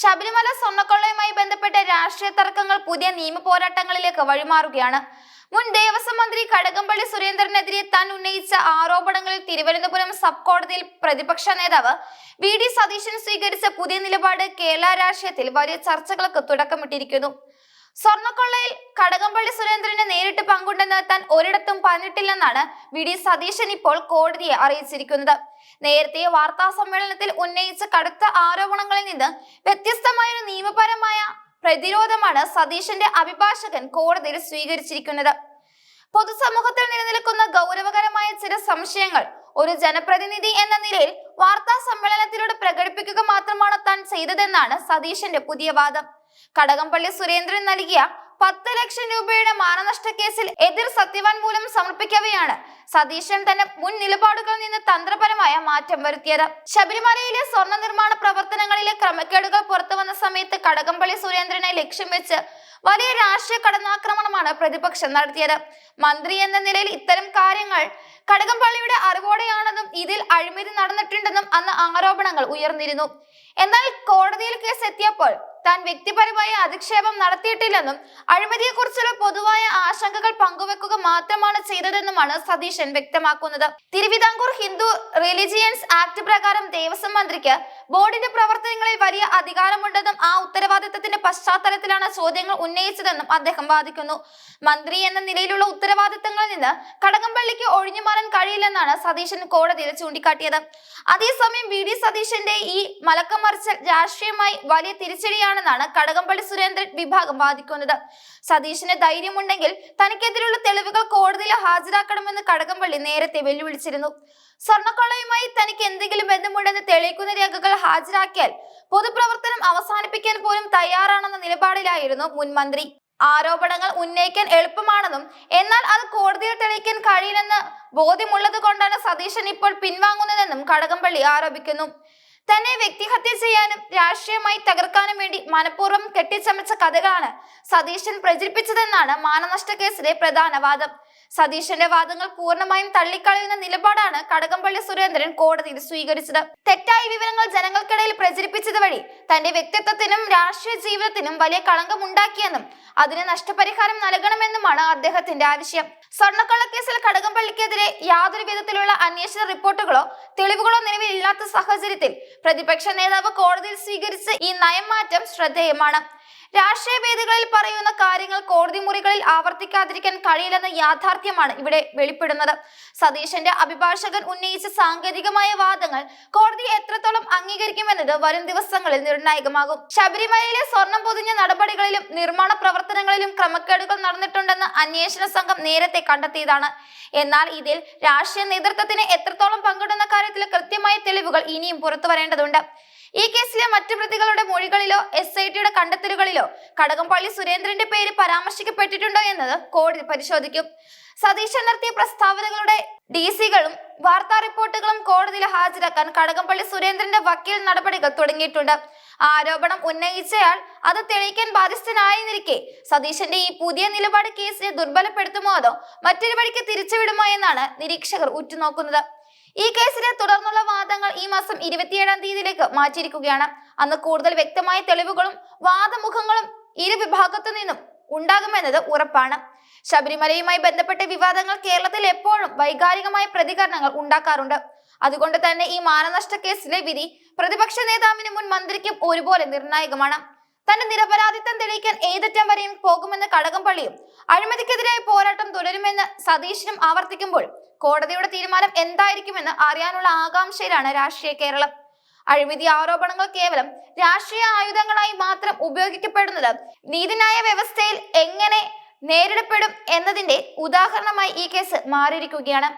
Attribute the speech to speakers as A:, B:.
A: ശബരിമല സ്വർണക്കൊള്ളയുമായി ബന്ധപ്പെട്ട രാഷ്ട്രീയ തർക്കങ്ങൾ പുതിയ നിയമ പോരാട്ടങ്ങളിലേക്ക് വഴിമാറുകയാണ്. മുൻ ദേവസ്വം മന്ത്രി കടകംപള്ളി സുരേന്ദ്രനെതിരെ താൻ ഉന്നയിച്ച ആരോപണങ്ങളിൽ തിരുവനന്തപുരം സബ് കോടതിയിൽ പ്രതിപക്ഷ നേതാവ് വി ഡി സതീശൻ സ്വീകരിച്ച പുതിയ നിലപാട് കേരള രാഷ്ട്രീയത്തിൽ വലിയ ചർച്ചകൾക്ക് തുടക്കമിട്ടിരിക്കുന്നു. സ്വർണക്കൊള്ളയിൽ കടകംപള്ളി സുരേന്ദ്രന് നേരിട്ട് പങ്കുണ്ടെന്ന് താൻ ഒരിടത്തും പറഞ്ഞിട്ടില്ലെന്നാണ് വി. ഡി. സതീശൻ ഇപ്പോൾ കോടതിയെ അറിയിച്ചിരിക്കുന്നത്. നേരത്തെ വാർത്താ സമ്മേളനത്തിൽ ഉന്നയിച്ച കടുത്ത ആരോപണങ്ങളിൽ നിന്ന് വ്യത്യസ്തമായ ഒരു നിയമപരമായ പ്രതിരോധമാണ് സതീശന്റെ അഭിഭാഷകൻ കോടതിയിൽ സ്വീകരിച്ചിരിക്കുന്നത്. പൊതുസമൂഹത്തിൽ നിലനിൽക്കുന്ന ഗൗരവകരമായ ചില സംശയങ്ങൾ ഒരു ജനപ്രതിനിധി എന്ന നിലയിൽ വാർത്താ സമ്മേളനത്തിലൂടെ പ്രകടിപ്പിക്കുക മാത്രമാണ് താൻ ചെയ്തതെന്നാണ് സതീശന്റെ പുതിയ വാദം. കടകംപള്ളി സുരേന്ദ്രൻ നൽകിയ പത്ത് ലക്ഷം രൂപയുടെ മാനനഷ്ട കേസിൽ എതിർ സത്യവാങ്മൂലം സമർപ്പിക്കവെയാണ് സതീശൻ തന്റെ മുൻ നിലപാടുകളിൽ നിന്ന് തന്ത്രപരമായ മാറ്റം വരുത്തിയത്. ശബരിമലയിലെ സ്വർണ നിർമ്മാണ പ്രവർത്തനങ്ങളിലെ ക്രമക്കേടുകൾ പുറത്തു വന്ന സമയത്ത് കടകംപള്ളി സുരേന്ദ്രനെ ലക്ഷ്യം വെച്ച് വലിയ രാഷ്ട്രീയ കടന്നാക്രമണമാണ് പ്രതിപക്ഷം നടത്തിയത്. മന്ത്രി എന്ന നിലയിൽ ഇത്തരം കാര്യങ്ങൾ കടകംപള്ളിയുടെ അറിവോടെയാണെന്നും ഇതിൽ അഴിമതി നടന്നിട്ടുണ്ടെന്നും അന്ന് ആരോപണങ്ങൾ ഉയർന്നിരുന്നു. എന്നാൽ കോടതിയിൽ കേസ് എത്തിയപ്പോൾ താൻ വ്യക്തിപരമായ അധിക്ഷേപം നടത്തിയിട്ടില്ലെന്നും അഴിമതിയെക്കുറിച്ചുള്ള പൊതുവായ ആശങ്കകൾ പങ്കുവെക്കുക മാത്രമാണ് ചെയ്തതെന്നുമാണ് സതീശൻ വ്യക്തമാക്കുന്നത്. തിരുവിതാംകൂർ ഹിന്ദു റിലിജിയൻസ് ആക്ട് പ്രകാരം ദേവസ്വം മന്ത്രിക്ക് ബോർഡിന്റെ പ്രവർത്തനങ്ങളിൽ വലിയ അധികാരമുണ്ടെന്നും ആ ഉത്തരവാദിത്തത്തിന്റെ പശ്ചാത്തലത്തിലാണ് ചോദ്യങ്ങൾ ഉന്നയിച്ചതെന്നും അദ്ദേഹം വാദിക്കുന്നു. മന്ത്രി എന്ന നിലയിലുള്ള ഉത്തരവാദിത്തങ്ങളിൽ നിന്ന് കടകംപള്ളിക്ക് ഒഴിഞ്ഞു മാറാൻ കഴിയില്ലെന്നാണ് സതീശൻ കോടതിയിൽ ചൂണ്ടിക്കാട്ടിയത്. അതേസമയം വി. ഡി. സതീശന്റെ ഈ മലക്കം മറിച്ചൽ രാഷ്ട്രീയമായി വലിയ തിരിച്ചടിയാണെന്നാണ് കടകംപള്ളി സുരേന്ദ്രൻ വിഭാഗം വാദിക്കുന്നത്. സതീഷിന് ധൈര്യമുണ്ടെങ്കിൽ തനിക്കെതിരെയുള്ള തെളിവുകൾ കോടതിയിൽ ഹാജരാക്കണമെന്ന് കടകംപള്ളി നേരത്തെ വെല്ലുവിളിച്ചിരുന്നു. സ്വർണക്കൊള്ളയുമായി തനിക്ക് എന്തെങ്കിലും ബന്ധമുണ്ടെന്ന് തെളിയിക്കുന്ന രേഖകൾ ഹാജരാക്കിയാൽ പൊതുപ്രവർത്തനം അവസാനിപ്പിക്കാൻ പോലും തയ്യാറാണെന്ന നിലപാടിലായിരുന്നു മുൻമന്ത്രി ആരോപണങ്ങൾ ഉന്നയിക്കാൻ എളുപ്പമാണെന്നും എന്നാൽ അത് കോടതിയിൽ തെളിയിക്കാൻ കഴിയില്ലെന്ന് ബോധ്യമുള്ളത് കൊണ്ടാണ് സതീശൻ ഇപ്പോൾ പിൻവാങ്ങുന്നതെന്നും കടകംപള്ളി ആരോപിക്കുന്നു. തന്നെ വ്യക്തിഹത്യ ചെയ്യാനും രാഷ്ട്രീയമായി തകർക്കാനും വേണ്ടി മനഃപൂർവം കെട്ടിച്ചമച്ച കഥകളാണ് സതീശൻ പ്രചരിപ്പിച്ചതെന്നാണ് മാനനഷ്ട കേസിലെ പ്രധാന വാദം. സതീശന്റെ വാദങ്ങൾ പൂർണമായും തള്ളിക്കളയുന്ന നിലപാടാണ് കടകംപള്ളി സുരേന്ദ്രൻ കോടതിയിൽ സ്വീകരിച്ചത്. തെറ്റായ വിവരങ്ങൾ ജനങ്ങൾക്കിടയിൽ പ്രചരിപ്പിച്ചത് വഴി തന്റെ വ്യക്തിത്വത്തിനും രാഷ്ട്രീയ ജീവിതത്തിനും വലിയ കളങ്കമുണ്ടാക്കിയെന്നും അതിന് നഷ്ടപരിഹാരം നൽകണമെന്നുമാണ് അദ്ദേഹത്തിന്റെ ആവശ്യം. സ്വർണക്കള്ളക്കേസിൽ കടകംപള്ളിക്കെതിരെ യാതൊരു വിധത്തിലുള്ള അന്വേഷണ റിപ്പോർട്ടുകളോ തെളിവുകളോ നിലവിലില്ലാത്ത സാഹചര്യത്തിൽ പ്രതിപക്ഷ നേതാവ് കോടതിയിൽ സ്വീകരിച്ച ഈ നയം മാറ്റം ശ്രദ്ധേയമാണ്. രാഷ്ട്രീയ വേദികളിൽ പറയുന്ന കാര്യങ്ങൾ കോടതി മുറികളിൽ ആവർത്തിക്കാതിരിക്കാൻ കഴിയില്ലെന്ന യാഥാർത്ഥ്യമാണ് ഇവിടെ വെളിപ്പെടുന്നത്. സതീശന്റെ അഭിഭാഷകൻ ഉന്നയിച്ച സാങ്കേതികമായ വാദങ്ങൾ കോടതി എത്രത്തോളം അംഗീകരിക്കുമെന്നത് വരും ദിവസങ്ങളിൽ നിർണായകമാകും. ശബരിമലയിലെ സ്വർണം പൊതിഞ്ഞ നടപടികളിലും നിർമ്മാണ പ്രവർത്തനങ്ങളിലും ക്രമക്കേടുകൾ നടന്നിട്ടുണ്ടെന്ന് അന്വേഷണ സംഘം നേരത്തെ കണ്ടെത്തിയതാണ്. എന്നാൽ ഇതിൽ രാഷ്ട്രീയ നേതൃത്വത്തിന് എത്രത്തോളം പങ്കിടുന്ന കാര്യത്തിൽ കൃത്യമായ തെളിവുകൾ ഇനിയും പുറത്തു വരേണ്ടതുണ്ട് ഈ കേസിലെ മറ്റു പ്രതികളുടെ മൊഴികളിലോ എസ് ഐ ടിയുടെ കണ്ടെത്തലുകളിലോ കടകംപള്ളി സുരേന്ദ്രന്റെ പേര് പരാമർശിക്കപ്പെട്ടിട്ടുണ്ടോ എന്നത് കോടതി പരിശോധിക്കും. സതീശൻ നടത്തിയ പ്രസ്താവനകളുടെ ഡി സികളും വാർത്താ റിപ്പോർട്ടുകളും കോടതിയിൽ ഹാജരാക്കാൻ കടകംപള്ളി സുരേന്ദ്രന്റെ വക്കീൽ നടപടികൾ തുടങ്ങിയിട്ടുണ്ട്. ആരോപണം ഉന്നയിച്ചയാൾ അത് തെളിയിക്കാൻ ബാധ്യസ്ഥനായെന്നിരിക്കെ സതീശന്റെ ഈ പുതിയ നിലപാട് കേസിനെ ദുർബലപ്പെടുത്തുമോ അതോ മറ്റൊരു വഴിക്ക് തിരിച്ചുവിടുമോ എന്നാണ് നിരീക്ഷകർ ഉറ്റുനോക്കുന്നത്. ഈ കേസിലെ തുടർന്നുള്ള വാദങ്ങൾ ഈ മാസം ഇരുപത്തിയേഴാം തീയതിയിലേക്ക് മാറ്റിയിരിക്കുകയാണ്. അന്ന് കൂടുതൽ വ്യക്തമായ തെളിവുകളും വാദമുഖങ്ങളും ഇരു വിഭാഗത്തു നിന്നും ഉണ്ടാകുമെന്നത് ഉറപ്പാണ്. ശബരിമലയുമായി ബന്ധപ്പെട്ട വിവാദങ്ങൾ കേരളത്തിൽ എപ്പോഴും വൈകാരികമായ പ്രതികരണങ്ങൾ ഉണ്ടാക്കാറുണ്ട്. അതുകൊണ്ട് തന്നെ ഈ മാനനഷ്ട കേസിലെ വിധി പ്രതിപക്ഷ നേതാവിന് മുൻ മന്ത്രിക്കും ഒരുപോലെ നിർണായകമാണ്. തന്റെ നിരപരാധിത്വം തെളിയിക്കാൻ ഏതറ്റം വരെയും പോകുമെന്ന് കടകംപള്ളിയും അഴിമതിക്കെതിരായ പോരാട്ടം തുടരുമെന്ന് സതീശനും ആവർത്തിക്കുമ്പോൾ കോടതിയുടെ തീരുമാനം എന്തായിരിക്കുമെന്ന് അറിയാനുള്ള ആകാംക്ഷയിലാണ് രാഷ്ട്രീയ കേരളം. അഴിമതി ആരോപണങ്ങൾ കേവലം രാഷ്ട്രീയ ആയുധങ്ങളായി മാത്രം ഉപയോഗിക്കപ്പെടുന്നത് നീതിന്യായ വ്യവസ്ഥയിൽ എങ്ങനെ നേരിടപ്പെടും എന്നതിന്റെ ഉദാഹരണമായി ഈ കേസ് മാറിയിരിക്കുകയാണ്.